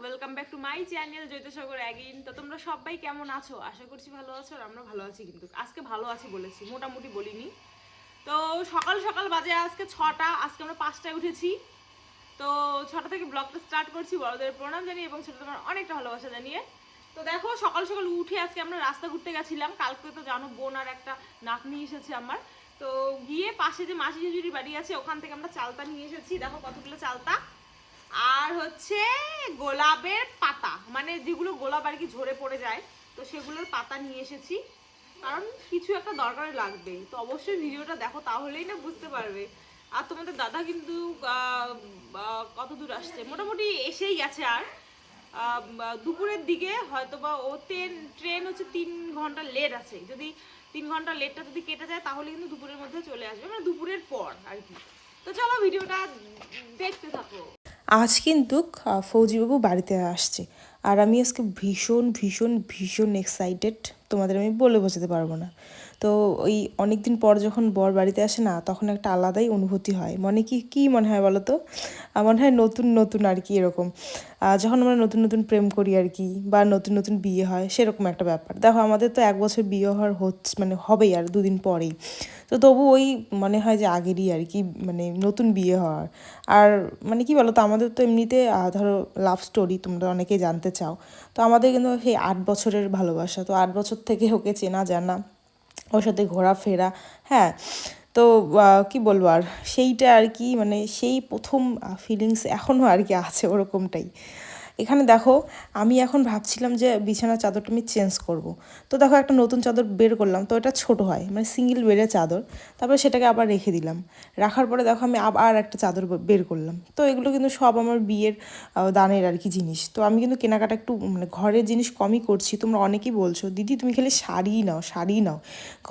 welcome back to my channel Jaitsagar again তো তোমরা সবাই কেমন আছো? আশা করছি ভালো আছো আর আমরা ভালো আছি কিন্তু। আজকে ভালো আছি বলেছি, মোটামুটি বলিনি। তো সকাল সকাল বাজে আজকে ছটা, আজকে আমরা পাঁচটায় উঠেছি। তো ছটা থেকে ব্লগটা স্টার্ট করছি, বড়দের প্রণাম জানিয়ে এবং ছোটো তোমার অনেকটা ভালোবাসা জানিয়ে। তো দেখো, সকাল সকাল উঠে আজকে আমরা রাস্তা ঘুরতে গেছিলাম। কালকে তো জানো, বোন আর একটা নাতনি এসেছে আমার। তো গিয়ে পাশে যে মাসি জুজুরি বাড়ি আছে, ওখান থেকে আমরা চালতা নিয়ে এসেছি। দেখো কতগুলো চালতা। আর হচ্ছে গোলাপের পাতা মানে যেগুলো গোলাপ আর কি ঝরে পড়ে যায়, তো সেগুলোর পাতা নিয়ে এসেছি। কারণ কিছু একটা দরকার লাগবে তো অবশ্যই ভিডিওটা দেখো, তাহলেই না বুঝতে পারবে। আর তোমাদের দাদা কিন্তু কত দূর আসছে? মোটামুটি এসেই গেছে আর। দুপুরের দিকে হয়তো বা ও ট্রেন ট্রেন হচ্ছে তিন ঘণ্টা লেট আছে। যদি তিন ঘণ্টা লেটটা যদি কেটে যায়, তাহলে কিন্তু দুপুরের মধ্যে চলে আসবে মানে দুপুরের পর আর কি। তো চলো ভিডিওটা দেখতে থাকো। আজ কিন্তু ফৌজিবাবু বাড়িতে আসছে। আর আমি আজকে ভীষণ ভীষণ ভীষণ এক্সাইটেড তোমাদের আমি বলে বোঝাতে পারব না। তো ওই অনেক দিন পর যখন বর বাড়িতে আসে না, তখন একটা আলাদাই অনুভূতি হয়। মনে কি, কী মনে হয় বলো তো? মনে হয় নতুন নতুন আর কি এরকম। যখন আমরা নতুন নতুন প্রেম করি আর কি, বা নতুন নতুন বিয়ে হয়, সেরকম একটা ব্যাপার। দেখো, আমাদের তো এক বছর বিয়ে হওয়ার হচ্ছে মানে হবেই আর দুদিন পরেই। তো তবু ওই মনে হয় যে আগেরই আর কি মানে নতুন বিয়ে হওয়ার। আর মানে কি বলো তো আমাদের তো এমনিতে ধরো লাভ স্টোরি তোমরা অনেকেই জানতে চাও। তো আমাদের কিন্তু সেই আট বছরের ভালোবাসা, তো আট বছর থেকে ওকে চেনা জানা ওর সাথে ঘোরাফেরা হ্যাঁ তো কি বলব আর, সেইটা আর কি মানে সেই প্রথম ফিলিংস এখনও আর কি আছে ওরকমটাই। এখানে দেখো, আমি এখন ভাবছিলাম যে বিছানার চাদরটা আমি চেঞ্জ করব। তো দেখো একটা নতুন চাদর বের করলাম, তো এটা ছোট হয় মানে সিঙ্গেল বেডের চাদর। তারপরে সেটাকে আবার রেখে দিলাম। রাখার পরে দেখো আমি আবার একটা চাদর বের করলাম। তো এগুলো কিন্তু সব আমার বিয়ের দানের আর কি জিনিস। তো আমি কিন্তু কেনাকাটা একটু মানে ঘরের জিনিস কমই করছি, তোমরা অনেকেই বলছো, দিদি, তুমি খালি শাড়ি নাও শাড়ি নাও।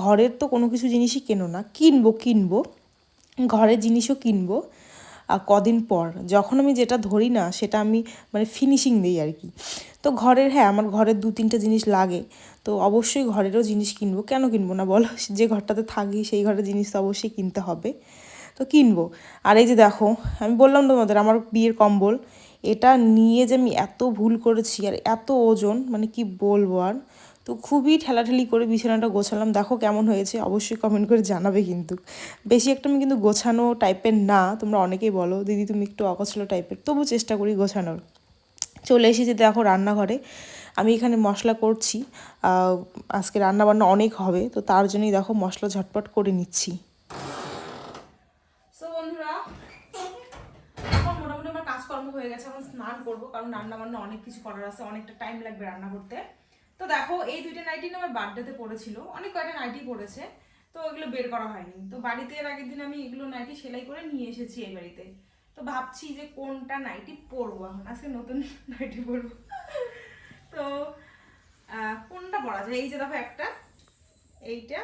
ঘরের তো কোনো কিছু জিনিসই কেনো না, কিনবো কিনবো। ঘরের জিনিসও কিনবো। কদিন পর। যখন আমি যেটা ধরি না, সেটা আমি মানে ফিনিশিং দিই আর কি। তো ঘরের হ্যাঁ আমার ঘরের দু তিনটে জিনিস লাগে। তো অবশ্যই ঘরেরও জিনিস কিনবো। কেন কিনবো না বলো? যে ঘরটাতে থাকি, সেই ঘরের জিনিস তো অবশ্যই কিনতে হবে। তো কিনবো। আর এই যে দেখো, আমি বললাম তোমাদের, আমার বিয়ের কম্বল। এটা নিয়ে যে আমি এত ভুল করেছি আর এত ওজন মানে কি বলব আর? তো খুবই ঠেলাঠেলি করে বিছানাটা গোছালাম। দেখো কেমন হয়েছে, অবশ্যই কমেন্ট করে জানাবে কিন্তু। বেশি একটা আমি কিন্তু গোছানো টাইপের না, তোমরা অনেকেই বলো, দিদি, তুমি একটু অগোছালো টাইপের তবু চেষ্টা করি গোছানোর। চলে এসেছি দেখো রান্নাঘরে। আমি এখানে মশলা করছি আজকে রান্না বান্না অনেক হবে, তো তার জন্যই দেখো মশলা ঝটপট করে নিচ্ছি। কাজকর্ম হয়ে গেছে, এখন স্নান করব, কারণ রান্না বান্না অনেক কিছু করার আছে, অনেকটা টাইম লাগবে রান্না করতে। তো দেখো, এই দুইটা নাইটি না আমার বার্থডেতে পড়েছিল। অনেক কয়টা নাইটি পড়েছে। তো ওগুলো বের করা হয়নি। তো বাড়িতে এর আগের দিন আমি এগুলো নাইটি সেলাই করে নিয়ে এসেছি এই বাড়িতে। তো ভাবছি যে কোনটা নাইটি পরবো এখন? আজকে নতুন নাইটি পরবো। তো কোনটা পরা যায়? এই যে দেখো একটা, এইটা,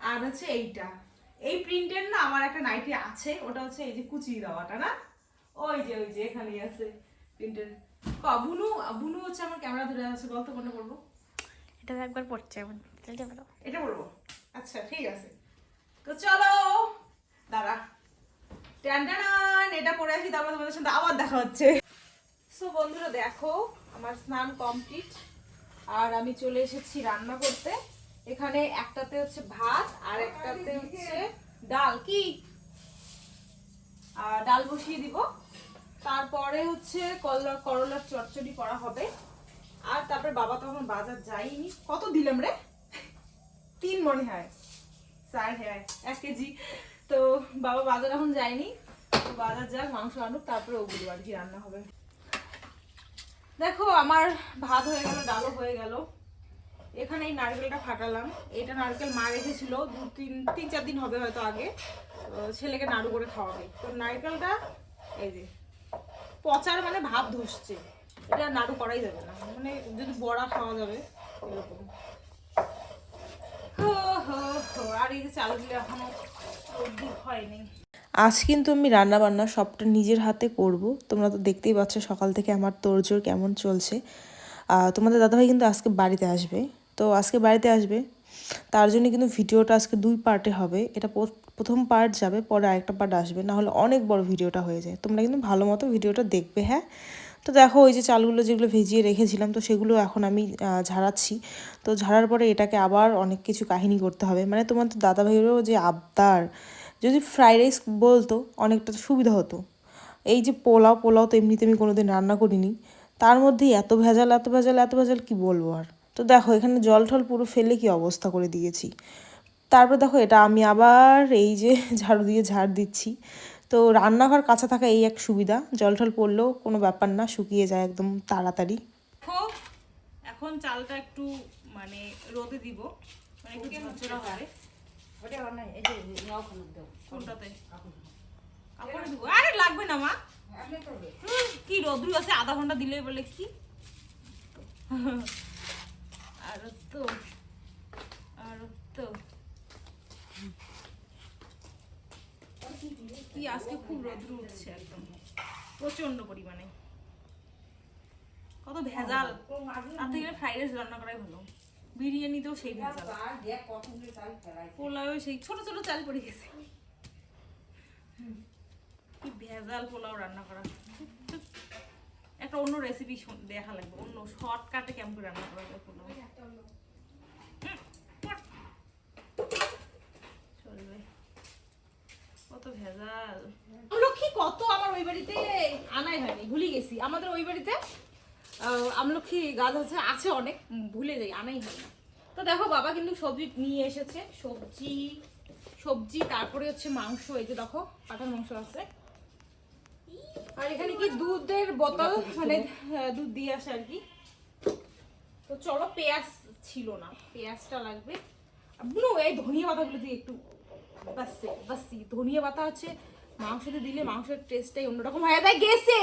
আর হচ্ছে এইটা। এই প্রিন্টের না আমার একটা নাইটি আছে, ওটা হচ্ছে এই যে কুচি দেওয়াটা, না? ওই যে ওই যে, এখানেই আছে। প্রিন্টের বুনু বুনু হচ্ছে আমার ক্যামেরা ধরে আছে বলতো কোনটা করব এটা একবার পড়ছে পারো এটা করব আচ্ছা ঠিক আছে। তো চলো দাঁড়া। ট্যান ট্যান, এটা পরে আসি তারপর তোমাদের সাথে আবার দেখা হচ্ছে। সো বন্ধুরা দেখো আমার স্নান কমপ্লিট আর আমি চলে এসেছি রান্না করতে। এখানে একটাতে হচ্ছে ভাত আর একটাতে হচ্ছে ডাল। কি? আর ডাল বসিয়ে দিব। তারপরে হচ্ছে করলা, করলার চচ্চড়ি করা হবে। আর তারপরে বাবা তো এখন বাজার যায়নি। কত দিলাম রে? তিন মনে হয়। চার হ্যাঁ এক কেজি। তো বাবা বাজার এখন যায়নি। তো বাজার যাক, মাংস আনুক, তারপরে ওগুলো আর কি রান্না হবে। দেখো, আমার ভাত হয়ে গেল, ডালও হয়ে গেল। এখানে এই নারকেলটা ফাটালাম। এটা নারকেল মা রেখেছিল। দু, তিন তিন, চার দিন হবে হয়তো আগে। ছেলেকে নাড়ু করে খাওয়াবে। তো নারকেলটা, এই যে পচার মানে ভাব ধসছে এটা নাড়ু করাই যাবে না। মানে যদি বড়া খাওয়া যাবে, এরকম। আজ কিন্তু আমি রান্না বান্না সবটা নিজের হাতে করব। তোমরা তো দেখতেই পাচ্ছ সকাল থেকে আমার তোড়জোড় কেমন চলছে। তোমাদের দাদাভাই কিন্তু আজকে বাড়িতে আসবে। তো আজকে বাড়িতে আসবে। তার জন্য কিন্তু ভিডিওটা আজকে দুই পার্টে হবে। এটা প্রথম পার্ট যাবে, পরে আরেকটা পার্ট আসবে না হলে অনেক বড় ভিডিওটা হয়ে যায়। তোমরা কিন্তু ভালো মতো ভিডিওটা দেখবে হ্যাঁ? তো দেখো, ওই যে চালগুলো যেগুলো ভেজিয়ে রেখেছিলাম, তো সেগুলো এখন আমি ঝাড়াচ্ছি। তো ঝাড়ার পরে এটাকে আবার অনেক কিছু কাহিনী করতে হবে। মানে তোমার তো দাদাভাইয়েরও যে আবদার, যদি ফ্রাইড রাইস বলতো, অনেকটা সুবিধা হতো। এই যে পোলাও পোলাও তো এমনিতে আমি কোনোদিন রান্না করিনি। তার মধ্যেই এত ভেজাল এত ভেজাল এত ভেজাল, কি বলব আর? তো দেখো, এখানে জল টল পুরো ফেলে কি অবস্থা করে দিয়েছি। তারপর দেখো এটা আমি আবার এই যে ঝাড়ু দিয়ে ঝাড় দিচ্ছি। তো রান্নাঘর কাছে থাকা এই এক সুবিধা জল টল পড়লেও কোনো ব্যাপার না শুকিয়ে যায় একদম তাড়াতাড়ি। দেখো এখন চালটা একটু মানে রোদে দিব। মানে একটু ঝরঝরা হবে কোনটাতে? কাপড়ে দিব। আরে লাগবে না মা। হুম, কি রোদ্রু আছে আধা ঘণ্টা দিলে বলে কি? আর তো আর তো কি আজকে খুব রোদ্রু উঠছে একদম। প্রচণ্ড পরিমাণে। কত ভেজাল। তার থেকে ফ্রাইড রাইস রান্না করাই ভালো। বিরিয়ানিতেও সেই ভেজাল। পোলাও সেই ছোট ছোট চাল পড়ে গেছে। কি ভেজাল পোলাও রান্না করা। একটা অন্য রেসিপি দেখা লাগবে। অন্য শর্টকাটে কেমন রান্না করা যায় পোলাও। ভেজাল। আমলক্ষী কত আমার ওই বাড়িতে আনাই হয়নি, ভুলে গেছি। আমাদের ওই বাড়িতে আমলক্ষী গাছ আছে আছে অনেক ভুলে যাই, আনাই হয় তো দেখো, বাবা কিন্তু সবজি নিয়ে এসেছে, সবজি সবজি, তারপরে হচ্ছে মাংস, এই যে দেখো পাঠার মাংস আছে। আর এখানে কি দুধের বোতল মানে দুধ দিয়ে আসে আর কি। তো চলো, পেঁয়াজ ছিল না, পেঁয়াজটা লাগবে। এই ধনিয়া পাতাগুলো দিয়ে একটু বাসে বাসি ধনিয়া পাতা হচ্ছে মাংসতে দিলে মাংসের টেস্টটাই অন্যরকম হয়ে যায় গেছে।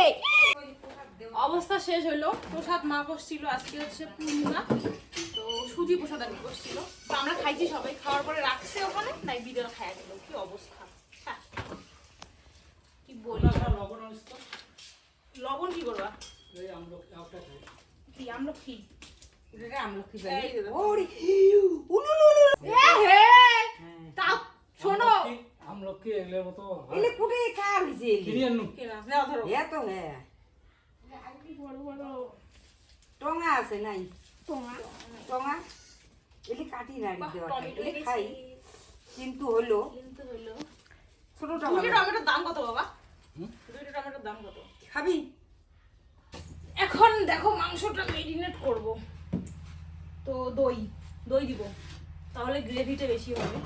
অবস্থা শেষ হলো প্রসাদ মা বসছিল আজকে হচ্ছে পূর্ণিমা। তো সুজি প্রসাদ আমি বসছিল। তো আমরা খাইছি সবাই খাওয়ার পরে রাখছে ওখানে তাই বিরিয়ানি খাইয়া গেল কি অবস্থা? হ্যাঁ। কি বলি? লবণ কি করবা কি আমরা কি এ হে! শোনো। আমলকি এগুলোর মতো এলে কুটে কার হইছে এলে? কিনে আনু। নাও ধরো। এ তো হ্যাঁ বড় বড় টঙা আছে নাই? টঙা? এলে কাটি বাহ, এলে খাই। কিন্তু হলো কিন্তু হলো। ছোট দুটো টমেটোর দাম কত বাবা? দুটো টমেটোর দাম কত? খাবি? এখন দেখো মাংসটা মেরিনেট করব। তো দই দই দিব। তাহলে গ্রেভিটা বেশি হবে।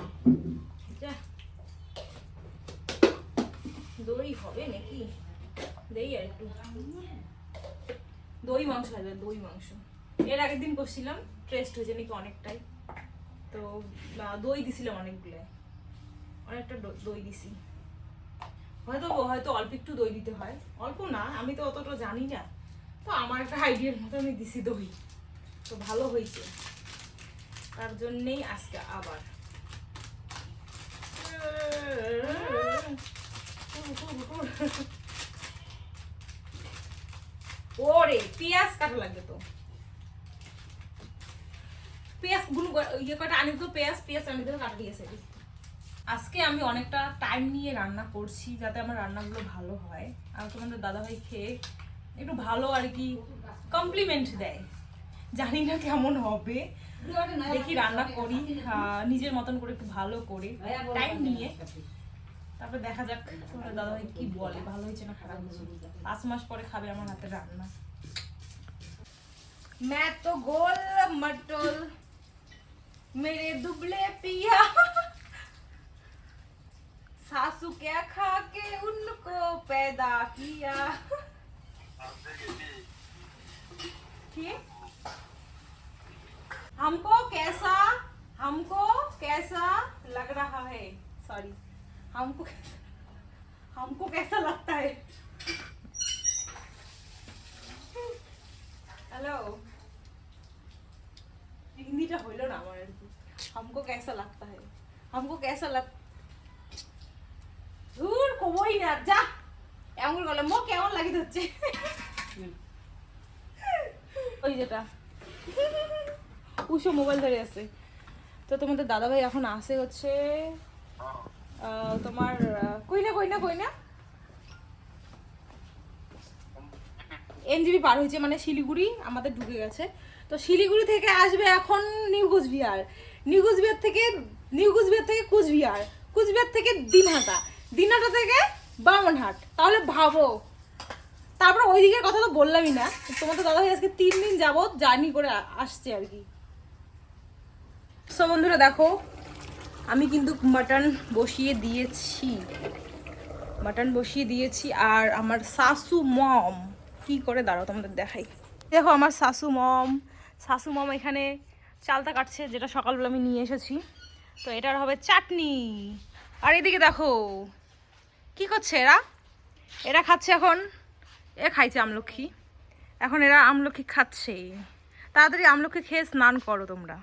দই হবে নাকি? দেই আর একটু। দই মাংস হবে, দই মাংস। এর আগের দিন করছিলাম টেস্ট হয়েছে নাকি অনেকটাই। তো দই দিছিলাম অনেকগুলো অনেকটা দই দিছি। হয়তো হয়তো অল্প একটু দই দিতে হয়। অল্প না, আমি তো অতটা জানি না। তো আমার একটা আইডিয়ার মতো আমি দিছি দই। তো ভালো হয়েছে। তার জন্যেই আজকে আবার। ওরে পেঁয়াজ কাটা লাগবে তো। পেঁয়াজগুলো ইয়ে কটা আনি তো পেঁয়াজ পেঁয়াজ আনি তো কাটা দিয়েছে। আজকে আমি অনেকটা টাইম নিয়ে রান্না করছি যাতে আমার রান্নাগুলো ভালো হয়। আর তোমাদের দাদাভাই খেয়ে একটু ভালো আর কি কমপ্লিমেন্ট দেয়। জানি না কেমন হবে। দেখি রান্না করি আহ, নিজের মতন করে একটু ভালো করে। টাইম নিয়ে। তারপর দেখা যাক তোমাদের দাদাভাই কি বলে ভালো হয়েছে না খারাপ হয়েছে পাঁচ মাস পরে খাবে আমার হাতে রান্না मैं तो गोल मटोल मेरे दुबले पिया सासू क्या खा के उनको पैदा किया ठीक हमको कैसा हमको कैसा लग रहा है सॉरी हमको हमको कैसा लगता है? হ্যালো হিন্দিটা হইল না আমার আর কি हमको कैसा लगता है? हमको कैसा लग ধুর কবই না যা এমন গেল মো কেমন লাগি হচ্ছে ওই যেটা উষো মোবাইল ধরে আছে তো তোমাদের দাদাভাই এখন আসে হচ্ছে তোমার কইনা কইনা কইনা এনজিবি পার হয়েছে মানে শিলিগুড়ি, আমাদের ঢুকে গেছে। তো শিলিগুড়ি থেকে আসবে এখন নিউ কুচবিহার। নিউ কুচবিহার থেকে, নিউ কুচবিহার থেকে কুচবিহার। কুচবিহার থেকে দিনহাটা। দিনহাটা থেকে বামনহাট। তাহলে ভাবো। তারপর ওই দিকের কথা তো বললামই না। তোমাদের দাদা ভাই আজকে তিন দিন যাবত জার্নি করে আসছে আর কি। সো বন্ধুরা দেখো আমি কিন্তু মাটন বসিয়ে দিয়েছি। মাটন বসিয়ে দিয়েছি আর আমার শাশু মম। কি করে দাঁড়াও, তোমাদের দেখাই। দেখো আমার শাশু মম। শাশু মম এখানে চালতা কাটছে, যেটা সকালবেলা আমি নিয়ে এসেছি। তো এটার হবে চাটনি। আর এদিকে দেখো, কি করছে এরা? এরা খাচ্ছে এখন, এ খাইছে আমলক্ষী। এখন এরা আমলক্ষী খাচ্ছে। তাড়াতাড়ি আমলক্ষী খেয়ে স্নান করো তোমরা।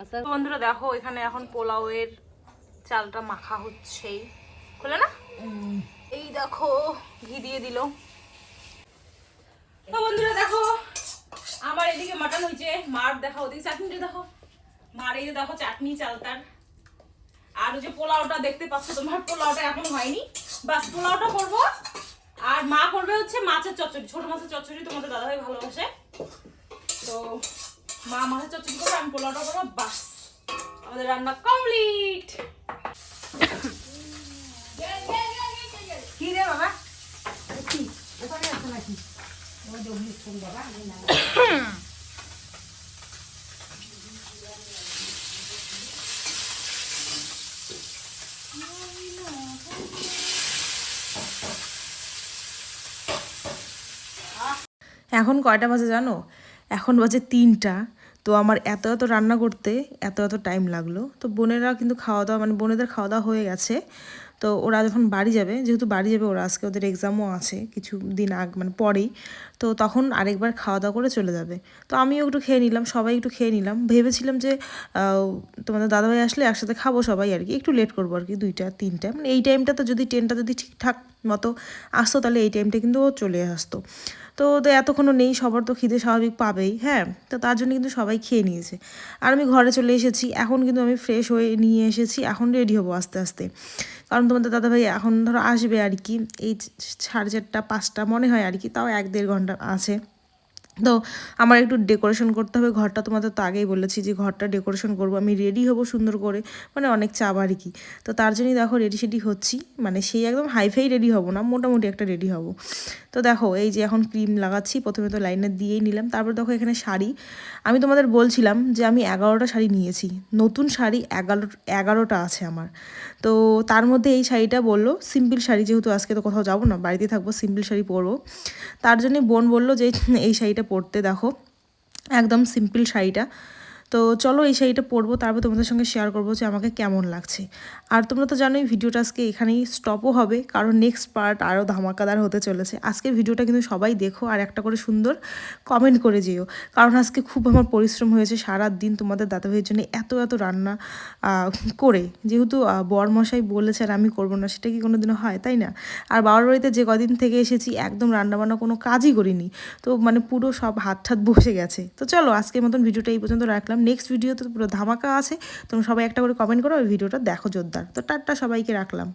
বন্ধুরা দেখো এখানে এখন পোলাওয়ের চালটা মাখা হচ্ছে খুলে না? এই দেখো ঘি দিয়ে দিল। তো বন্ধুরা দেখো আমার এদিকে মাটন হয়েছে। মার দেখো ওদিকে চাটনিটা দেখো। মার এই দেখো চাটনি চালতার আর ওই যে পোলাওটা দেখতে পাচ্ছ তোমার পোলাওটা এখনও হয়নি। বাস পোলাওটা করব। আর মা করবে হচ্ছে মাছের চচ্চড়ি। ছোট মাছের চচ্চড়ি তোমাদের দাদাভাই ভালোবাসে। তো মা মাছের চচ্চড়ি করবে আমি পোলাওটা করব বাস। আমাদের রান্না কমপ্লিট কি রে বাবা? কি? ওখানে আছে নাকি? ওই যে ফোন বাবা এখন কয়টা বাজে জানো? এখন বাজে তিনটা, তো আমার এত এত রান্না করতে এত এত টাইম লাগল। তো বোনেরা কিন্তু খাওয়া দাওয়া মানে বোনেদের খাওয়া দাওয়া হয়ে গেছে। তো ওরা যখন বাড়ি যাবে, যেহেতু বাড়ি যাবে ওরা, আজকে ওদের এক্সামও আছে কিছু দিন আগ মানে পরেই, তো তখন আরেকবার খাওয়া দাওয়া করে চলে যাবে। তো আমিও একটু খেয়ে নিলাম, সবাই একটু খেয়ে নিলাম। ভেবেছিলাম যে তোমাদের দাদাভাই আসলে একসাথে খাব সবাই আর কি, একটু লেট করব আর কি, দুইটা, তিনটা। মানে এই টাইমটা তো যদি ট্রেনটা যদি ঠিকঠাক মতো আসতো, তাহলে এই টাইমটা কিন্তু ও চলে আসতো। তো এতক্ষণও নেই, সবার তো খিদে স্বাভাবিক পাবেই হ্যাঁ? তো তার জন্য কিন্তু সবাই খেয়ে নিয়েছে। আর আমি ঘরে চলে এসেছি, এখন কিন্তু আমি ফ্রেশ হয়ে নিয়ে এসেছি, এখন রেডি হব আস্তে আস্তে। কারণ তোমাদের দাদাভাই এখন ধরো আসবে আর কি, এই সাড়ে চারটা, পাঁচটা মনে হয় আর কি, তাও এক দেড় ঘণ্টা আছে। তো আমার একটু ডেকোরেশন করতে হবে। ঘরটা তোমাদের তো আগেই বলেছি যে ঘরটা ডেকোরেশন করব। আমি রেডি হব সুন্দর করে মানে অনেক চাপ আর কি। তো তার জন্যই দেখো রেডি সেডি হচ্ছি। মানে সেই একদম হাইফাই রেডি হব না, মোটামুটি একটা রেডি হব। তো দেখো এই যে এখন ক্রিম লাগাচ্ছি, প্রথমে তো লাইনার দিয়েই নিলাম। তারপর দেখো এখানে শাড়ি। আমি তোমাদের বলছিলাম যে আমি এগারোটা শাড়ি নিয়েছি। নতুন শাড়ি এগারো, এগারোটা আছে আমার। তো তার মধ্যে এই শাড়িটা বলল সিম্পল শাড়ি, যেহেতু আজকে তো কোথাও যাব না বাড়িতে থাকব সিম্পল শাড়ি পরবো। তার জন্য বোন বলল যে, এই শাড়িটা পরতে দেখো। একদম সিম্পল শাড়িটা। তো চলো এই শাড়িটা পরবো, তারপর তোমাদের সঙ্গে শেয়ার করব যে আমাকে কেমন লাগছে। আর তোমরা তো জানোই ভিডিওটা আজকে এখানেই স্টপও হবে, কারণ নেক্সট পার্ট আরও ধামাকাদার হতে চলেছে। আজকে ভিডিওটা কিন্তু সবাই দেখো আর একটা করে সুন্দর কমেন্ট করে যেও, কারণ আজকে খুব আমার পরিশ্রম হয়েছে সারা দিন তোমাদের দাদাভাইয়ের জন্য এত এত রান্না করে। যেহেতু বরমশাই বলেছে আর আমি করব না, সেটা কি কোনো দিনও হয়, তাই না? আর বাবার বাড়িতে যে কদিন থেকে এসেছি, একদম রান্নাবান্না কোনো কাজই করিনি। তো মানে পুরো সব হাত ঠাত বসে গেছে। তো চলো আজকের মতন ভিডিওটা এই পর্যন্ত রাখলাম। নেক্সট ভিডিও তো পুরো ধামাকা আছে। তোমরা সবাই একটা করে কমেন্ট করো, ওই ভিডিওটা দেখো জোরদার। তো টাটা, সবাইকে রাখলাম।